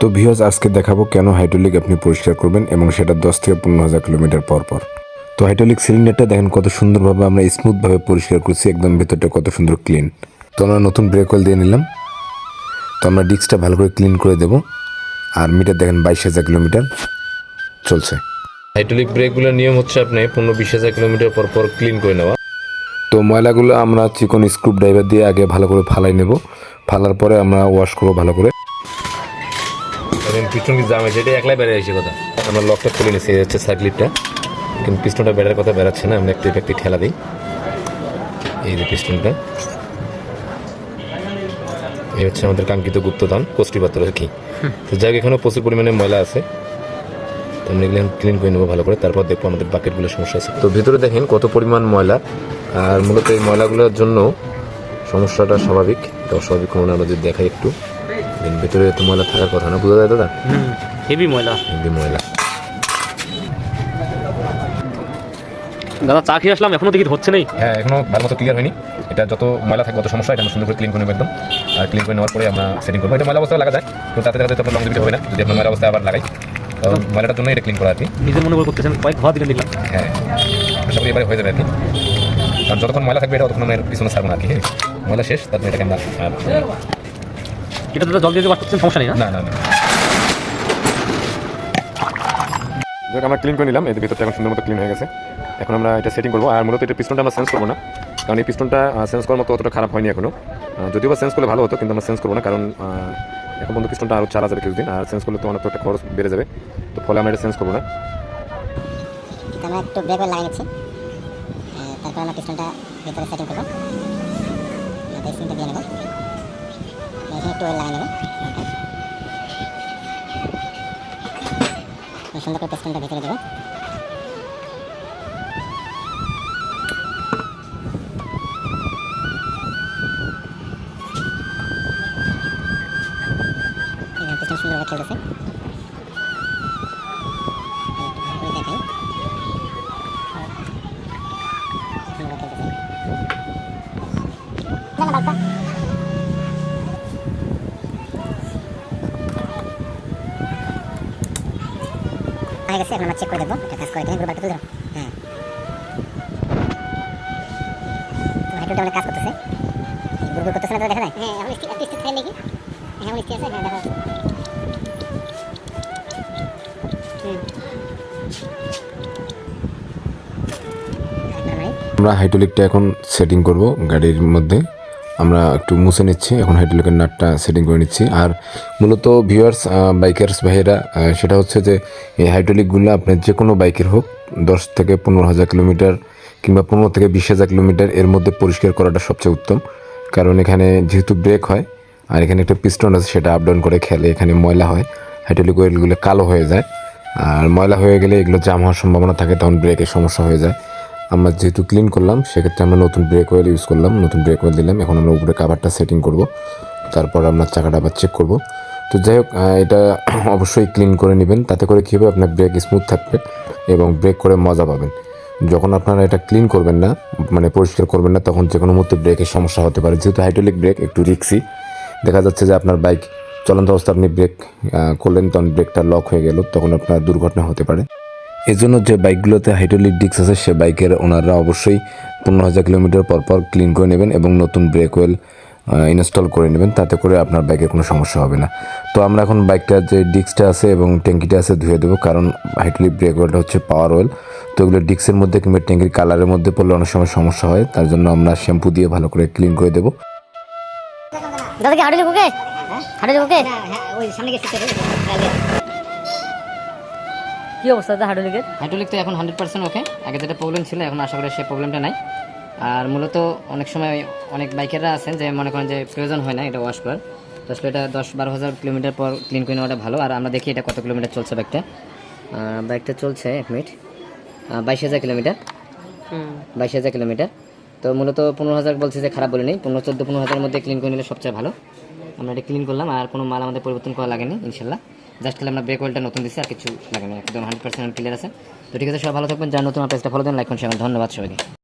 তো ভিউয়ার্স আজকে দেখাবো কেন হাইড্রোলিক আপনি পরিষ্কার করবেন এবং সেটা দশ থেকে পনেরো হাজার কিলোমিটার পর পর। তো হাইড্রোলিক সিলিন্ডারটা দেখেন কত সুন্দরভাবে আমরা স্মুথভাবে পরিষ্কার করছি একদম ভেতরটা কত সুন্দর ক্লিন তো আমরা নতুন ব্রেক অয়েল দিয়ে নিলাম। তো আমরা ডিস্কটা ভালো করে ক্লিন করে দেবো। আর মিটার দেখেন বাইশ হাজার কিলোমিটার চলছে। হাইড্রোলিক ব্রেকগুলোর নিয়ম হচ্ছে আপনি পনেরো বিশ হাজার কিলোমিটার পর পর ক্লিন করে নেওয়া। তো ময়লাগুলো আমরা চিকন স্ক্রুপ ড্রাইভার দিয়ে আগে ভালো করে ফালাই নেব। ফালার পরে আমরা ওয়াশ করব ভালো করে। এবং পিস্টন কি জাম এটা একলাই বেড়ে এসে কথা। আমরা লকটা খুলে নিচ্ছি এই হচ্ছে সার্কিটটা কিন্তু পিস্টনটা বেড়ার কথা বেড়াচ্ছে না আমরা একটু একটু ঠেলা দিই। এই যে পিস্টনটা। এই হচ্ছে আমাদের কাঙ্ক্ষিত গুপ্তদান কোষ্ঠী পাত্র আর কি। তো যাই এখানেও প্রচুর পরিমাণে ময়লা আছে। তো আমরা এগুলো ক্লিন করে নেব ভালো করে, তারপর দেখব আমাদের বাকেটগুলোর সমস্যা আছে। তো ভিতরে দেখেন কত পরিমাণ ময়লা। আর মূলত এই ময়লাগুলোর জন্য সমস্যাটা স্বাভাবিক। কোনো না, আমরা যদি দেখাই একটু। দেন ভিতরে তো ময়লা থাকার কথা না বোঝা যায় দাদা? হেভি ময়লা। এমনি ময়লা। দাদা চা খেয়ে আসলাম এখনও দেখি হচ্ছে নেই। হ্যাঁ এখনও ভালো মতো ক্লিয়ার হয়নি। এটা যত ময়লা থাকে যত সমস্যা এটা আমরা সুন্দর করে ক্লিন করে নেব একদম। আর ক্লিন করে নেওয়ার পরে আমরা সেটিং করব। এটা ময়লা অবস্থায় লাগা যায় কিন্তু তাতে তাতে আপনার লং হবে না যদি আপনার ময়লা অবস্থায় আবার লাগাই। তো ময়লাটার জন্য এটা ক্লিন করা আর কি। নিজের মনে করে করতেছেন কয়েক ঘর দিকে দেখলাম। হ্যাঁ আশা করি এবারে হয়ে যাবে আর কি। কারণ যতক্ষণ ময়লা থাকবে এটা ততক্ষণ আমরা পিছনে ছাড়বো না আর কি হ্যাঁ। ময়লা শেষ তারপরে এটাকে আমরা এটা দাদা জল দিয়ে পারতেছেন সমস্যা নেই না? না না যাক আমরা ক্লিন করে নিলাম। এর ভিতরটা এখন সুন্দর মতো ক্লিন হয়ে গেছে। এখন আমরা এটা সেটিং করব। আর মূলত এটা পিস্টনটা আমরা সেন্স করব না। কারণ এই পিস্টনটা সেন্স করার মতো অতটা খারাপ হয়নি এখনও। আহ, যদিও বা সেন্স করলে ভালো হতো কিন্তু আমরা সেন্স করব না। কারণ এখন পর্যন্ত পিস্টনটা আরও চালা যাবে কিছুদিন। আর সেন্স করলে তো অনেক একটা খরচ বেড়ে যাবে। তো ফলে আমরা এটা সেন্স করব না। আমরা একটু ব্রেক লাগিয়ে নিচ্ছি। তারপর আমরা পিস্টনটা ভিতরে সেটিং করব। দিয়ে নেব। এখানে একটু অয়েল লাগিয়ে নেব হালকা। সুন্দর করে পিস্টনটা ভিতরে দেবো পিস্টন সুন্দরভাবে খেলতেছে হয়ে গেছে এখন আমরা চেক করে দেখব এটা কাজ করে কিনা গ্রুপ তুলে ধরো। হ্যাঁ। তো হাইড্রোটা অনেক কাজ করতেছে। গ্রুপ করতেছে না তো দেখা যায়? হ্যাঁ এখন একটু নাকি হ্যাঁ এখন স্টিক আছে হ্যাঁ দেখো আমরা হাইড্রোলিকটা এখন সেটিং করব গাড়ির মধ্যে। আমরা একটু মুছে নিচ্ছি। এখন হাইড্রোলিকের নাটটা সেটিং করে নিচ্ছি। আর মূলত ভিউয়ার্স বাইকার্স ভাইয়েরা সেটা হচ্ছে যে এই হাইড্রোলিকগুলো আপনার যে কোনো বাইকের হোক, দশ থেকে পনেরো হাজার কিলোমিটার কিংবা পনেরো থেকে বিশ হাজার কিলোমিটার এর মধ্যে পরিষ্কার করাটা সবচেয়ে উত্তম। কারণ এখানে যেহেতু ব্রেক হয়, আর এখানে একটা পিস্টন আছে, সেটা আপ ডাউন করে খেলে এখানে ময়লা হয় হাইড্রোলিক অয়েলগুলো কালো হয়ে যায়। আর ময়লা হয়ে গেলে এগুলো জাম হওয়ার সম্ভাবনা থাকে, তখন ব্রেকের সমস্যা হয়ে যায়। আমরা যেহেতু ক্লিন করলাম, সেক্ষেত্রে আমরা নতুন ব্রেক অয়েল ইউজ করলাম, নতুন ব্রেক অয়েল দিলাম। এখন আমরা উপরে কাভারটা সেটিং করব। তারপর আমরা চাকাটা আবার চেক করব। তো যাই হোক এটা অবশ্যই ক্লিন করে নেবেন। তাতে করে কী হবে? আপনার ব্রেক স্মুথ থাকবে এবং ব্রেক করে মজা পাবেন। যখন আপনারা এটা ক্লিন করবেন না মানে পরিষ্কার করবেন না, তখন যে কোনো মুহূর্তে ব্রেকের সমস্যা হতে পারে। যেহেতু হাইড্রোলিক ব্রেক একটু রিক্সি দেখা যাচ্ছে যে আপনার বাইক চলন্ত অবস্থা আপনি ব্রেক করলেন, তখন ব্রেকটা লক হয়ে গেল, তখন আপনার দুর্ঘটনা হতে পারে। এজন্য যে বাইকগুলোতে হাইড্রোলিক ডিস্ক আছে সে বাইকের ওনাররা অবশ্যই পনেরো হাজার কিলোমিটার পর পর ক্লিন করে নেবেন এবং নতুন ব্রেক ওয়েল ইনস্টল করে নেবেন। তাতে করে আপনার বাইকের কোনো সমস্যা হবে না। তো আমরা এখন বাইকটার যে ডিস্কটা আছে এবং ট্যাঙ্কিটা আছে ধুয়ে দেবো কারণ হাইড্রোলিক ব্রেক ওয়েলটা হচ্ছে পাওয়ার ওয়েল তো এগুলো ডিস্কের মধ্যে কিংবা ট্যাঙ্কির কালারের মধ্যে পড়লে অনেক সময় সমস্যা হয় তার জন্য আমরা শ্যাম্পু দিয়ে ভালো করে ক্লিন করে দেবো। দাদা কি হাঁটু ওকে ওকে ওই সামনে গেছে কি অবস্থা হাইড্রোলিকের হাইড্রোলিক তো এখন হান্ড্রেড পার্সেন্ট ওকে আগে যেটা প্রবলেম ছিল এখন আশা করি সেই প্রবলেমটা নাই। আর মূলত অনেক সময় অনেক বাইকাররা আছেন যে মনে করেন যে প্রয়োজন হয় না এটা ওয়াশ করার। তো আসলে এটা দশ বারো হাজার কিলোমিটার পর ক্লিন করে নেওয়াটা ভালো। আর আমরা দেখি এটা কত কিলোমিটার চলছে বাইকটা বাইকটা চলছে এক মিনিট বাইশ হাজার কিলোমিটার বাইশ হাজার কিলোমিটার তো মূলত পনেরো হাজার বলছে যে খারাপ বলিনি। পনেরো চোদ্দ পনেরো হাজারের মধ্যে ক্লিন করে নিলে সবচেয়ে ভালো। আমরা এটা ক্লিন করলাম আর কোনো মাল আমাদের পরিবর্তন করা লাগেনি ইনশাল্লাহ। জাস্ট খালি আমরা ব্রেক ওয়েলটা নতুন দিচ্ছি আর কিছু লাগেনি একদম হান্ড্রেড পার্সেন্ট ক্লিয়ার আছে তো ঠিক আছে, সবাই ভালো থাকবেন, যারা নতুন আপনার ফলো দেন লাইক করুন। ধন্যবাদ সবাইকে